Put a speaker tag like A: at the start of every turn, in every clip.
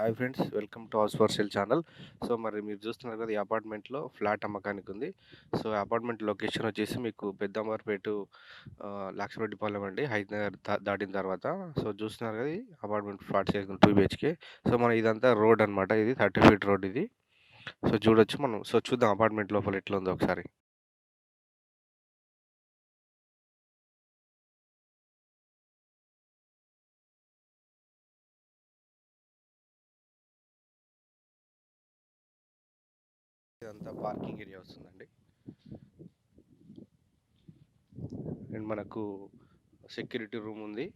A: Hi friends welcome to house for sale channel. So మరి మీరు చూస్తున్నారు కదా ఈ అపార్ట్మెంట్లో ఫ్లాట్ అమ్మకానికి ఉంది సో అపార్ట్మెంట్ లొకేషన్ వచ్చేసి మీకు పెద్దంబర్పేట లక్ష్మీపాలెం అండి. హైదరాబాద్ దాటిన తర్వాత. సో చూస్తున్నారు కదా apartment flat sale two BHK. So మన ఇదంతా రోడ్ అనమాట ఇది థర్టీ ఫీట్ రోడ్ ఇది. సో చూడొచ్చు మనం. సో చూద్దాం అపార్ట్మెంట్ లోపల ఎట్లా ఉందో ఒకసారి. ఇదంతా పార్కింగ్ ఏరియా వస్తుందండి. అండ్ మనకు సెక్యూరిటీ రూమ్ ఉంది.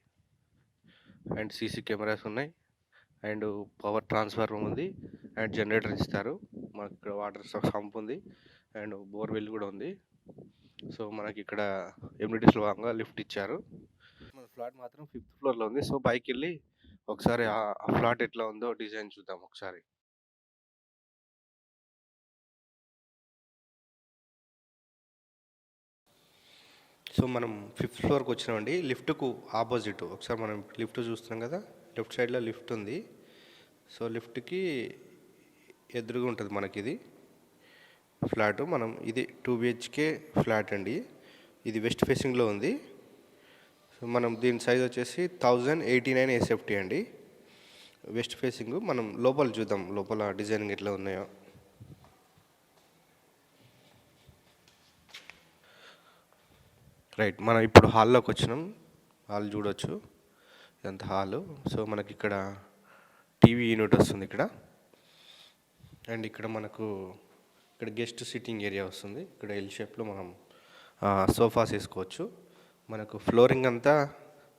A: అండ్ సీసీ కెమెరాస్ ఉన్నాయి. అండ్ పవర్ ట్రాన్స్ఫర్ రూమ్ ఉంది. అండ్ జనరేటర్ ఇస్తారు. మనకి ఇక్కడ వాటర్ సంప్ ఉంది. అండ్ బోర్వెల్ కూడా ఉంది. సో మనకి ఇక్కడ ఎమ్యూనిటీస్లో భాగంగా లిఫ్ట్ ఇచ్చారు. మన ఫ్లాట్ మాత్రం ఫిఫ్త్ ఫ్లోర్లో ఉంది. సో పైకి వెళ్ళి ఒకసారి ఆ ఫ్లాట్ ఎట్లా ఉందో డిజైన్ చూద్దాం ఒకసారి. సో మనం ఫిఫ్త్ ఫ్లోర్కి వచ్చినామండి. లిఫ్ట్కు ఆపోజిట్ ఒకసారి మనం లిఫ్ట్ చూస్తున్నాం కదా? లెఫ్ట్ సైడ్లో లిఫ్ట్ ఉంది. సో లిఫ్ట్కి ఎదురుగా ఉంటుంది మనకి ఇది ఫ్లాట్ మనం ఇది టూ బిహెచ్కే ఫ్లాట్ అండి. ఇది వెస్ట్ ఫేసింగ్లో ఉంది. సో మనం దీని సైజ్ వచ్చేసి థౌజండ్ ఎయిటీ నైన్ ఎస్ఎఫ్టీ అండి. వెస్ట్ ఫేసింగ్ మనం లోపల చూద్దాం. లోపల డిజైనింగ్ ఎట్లా ఉన్నాయో. రైట్ మనం ఇప్పుడు హాల్లోకి వచ్చినాం. హాల్ చూడొచ్చు. ఇదంతా హాలు సో మనకి ఇక్కడ టీవీ యూనిట్ వస్తుంది ఇక్కడ. అండ్ ఇక్కడ మనకు ఇక్కడ గెస్ట్ సిట్టింగ్ ఏరియా వస్తుంది. ఇక్కడ ఎల్ షేప్లో మనం సోఫాస్ వేసుకోవచ్చు. మనకు ఫ్లోరింగ్ అంతా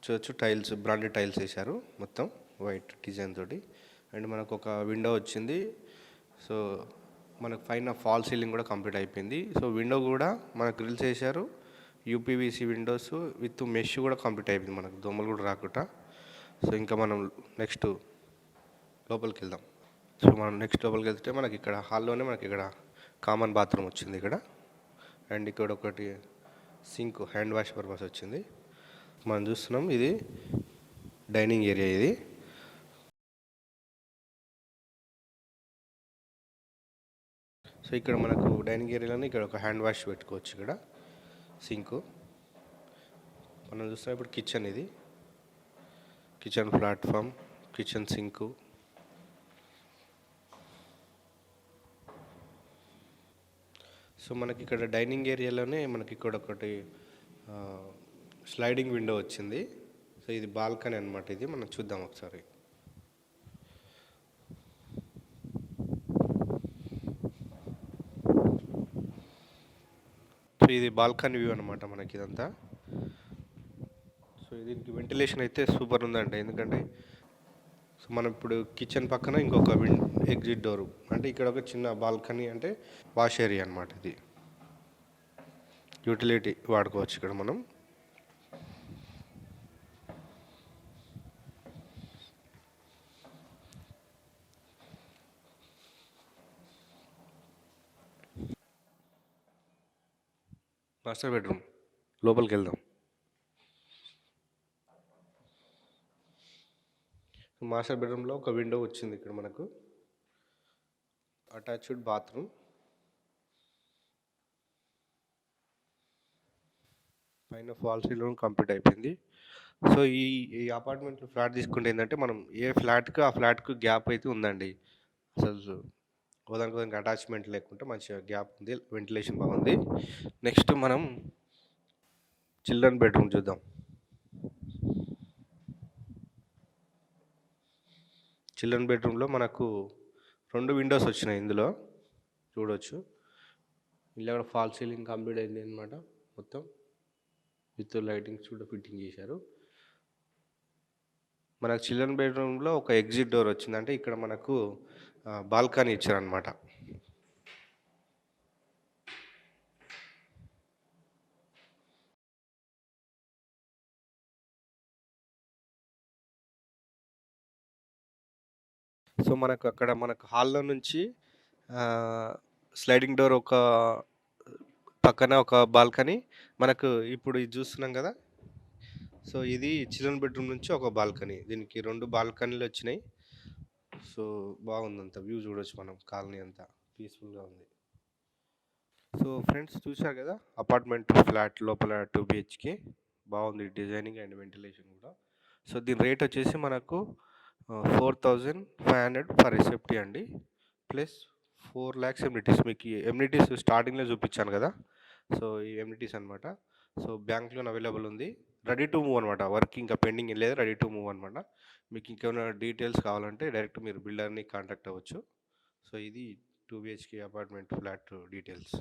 A: చూడొచ్చు టైల్స్ బ్రాండెడ్ టైల్స్ వేశారు మొత్తం వైట్ డిజైన్ తోటి. అండ్ మనకు ఒక విండో వచ్చింది. సో మనకు పైన ఫాల్ సీలింగ్ కూడా కంప్లీట్ అయిపోయింది. సో విండో కూడా మనకు గ్రిల్స్ వేశారు యూపీవీసీ విండోస్ విత్ మెష్ కూడా కంప్లీట్ అయిపోయింది మనకు. దోమలు కూడా రాకుండా. సో ఇంకా మనం నెక్స్ట్ లోపలికి వెళ్దాం. సో మనం నెక్స్ట్ లోపలికి వెళ్తే మనకి ఇక్కడ హాల్లోనే మనకి ఇక్కడ కామన్ బాత్రూమ్ వచ్చింది ఇక్కడ. అండ్ ఇక్కడ ఒకటి సింక్ హ్యాండ్ వాష్ పర్పస్ వచ్చింది. మనం చూస్తున్నాం ఇది డైనింగ్ ఏరియా ఇది. సో ఇక్కడ మనకు డైనింగ్ ఏరియాలోనే ఇక్కడ ఒక హ్యాండ్ వాష్ పెట్టుకోవచ్చు ఇక్కడ. సింకు. మనం చూస్తున్నాం ఇప్పుడు కిచెన్ ఇది. Kitchen platform kitchen sink. So మనకి ఇక్కడ డైనింగ్ ఏరియాలోనే మనకి ఇక్కడ ఒకటి స్లైడింగ్ విండో వచ్చింది. సో ఇది బాల్కనీ అనమాట ఇది. మనం చూద్దాం ఒకసారి. ఇది బాల్కనీ వ్యూ అనమాట మనకి ఇదంతా. సో దీనికి వెంటిలేషన్ అయితే సూపర్ ఉందండి. ఎందుకంటే సో మనం ఇప్పుడు కిచెన్ పక్కన ఇంకొక విన్ ఎగ్జిట్ డోర్ అంటే ఇక్కడ ఒక చిన్న బాల్కనీ అంటే వాష్ ఏరియా అనమాట ఇది. యూటిలిటీ వాడుకోవచ్చు ఇక్కడ మనం. మాస్టర్ బెడ్రూమ్ లోపలికి వెళ్దాం. మాస్టర్ బెడ్రూమ్లో ఒక విండో వచ్చింది ఇక్కడ మనకు. అటాచ్డ్ బాత్రూమ్ పైన ఫాల్ సీలింగ్ కంప్లీట్ అయిపోయింది. సో ఈ ఈ అపార్ట్మెంట్లో ఫ్లాట్ తీసుకుంటే ఏంటంటే మనం ఏ ఫ్లాట్కి ఆ ఫ్లాట్కు గ్యాప్ అయితే ఉందండి. అసలు ఒకదానికి దానికి అటాచ్మెంట్ లేకుండా మంచిగా గ్యాప్ ఉంది వెంటిలేషన్ బాగుంది. నెక్స్ట్ మనం చిల్డ్రన్ బెడ్రూమ్ చూద్దాం. చిల్డ్రన్ బెడ్రూమ్లో మనకు రెండు విండోస్ వచ్చినాయి ఇందులో. చూడవచ్చు ఇలా కూడా ఫాల్ సీలింగ్ కంప్లీట్ అయింది అనమాట మొత్తం. విత్ లైటింగ్స్ కూడా ఫిట్టింగ్ చేశారు. మనకు చిల్డ్రన్ బెడ్రూమ్లో ఒక ఎగ్జిట్ డోర్ వచ్చింది. అంటే ఇక్కడ మనకు బాల్కనీ ఇచ్చారనమాట సో మనకు అక్కడ మనకు హాల్లో నుంచి స్లైడింగ్ డోర్ ఒక పక్కన ఒక బాల్కనీ మనకు ఇప్పుడు ఇది చూస్తున్నాం కదా. సో ఇది చిల్డ్రన్ బెడ్రూమ్ నుంచి ఒక బాల్కనీ దీనికి రెండు బాల్కనీలు వచ్చినాయి. సో బాగుంది అంత వ్యూ చూడొచ్చు మనం కాలనీ అంతా. పీస్ఫుల్గా ఉంది. సో ఫ్రెండ్స్ చూశారు కదా అపార్ట్మెంట్ ఫ్లాట్ లోపల టూ బిహెచ్కే బాగుంది డిజైనింగ్ అండ్ వెంటిలేషన్ కూడా. సో దీని రేట్ వచ్చేసి మనకు four thousand five hundred per SFT అండి. ప్లస్ ఫోర్ ల్యాక్స్ ఎమ్యూనిటీస్ మీకు ఎమ్యూనిటీస్ స్టార్టింగ్లో చూపించాను కదా. సో ఈ ఎమ్యూనిటీస్ అనమాట సో బ్యాంక్లో అవైలబుల్ ఉంది. రెడీ టు మూవ్ అనమాట వర్క్ ఇంకా పెండింగ్ ఏం లేదు రెడీ టు మూవ్ అనమాట మీకు ఇంకేమైనా డీటెయిల్స్ కావాలంటే డైరెక్ట్ మీరు బిల్డర్ని కాంటాక్ట్ అవ్వచ్చు. సో ఇది two BHK apartment flat details.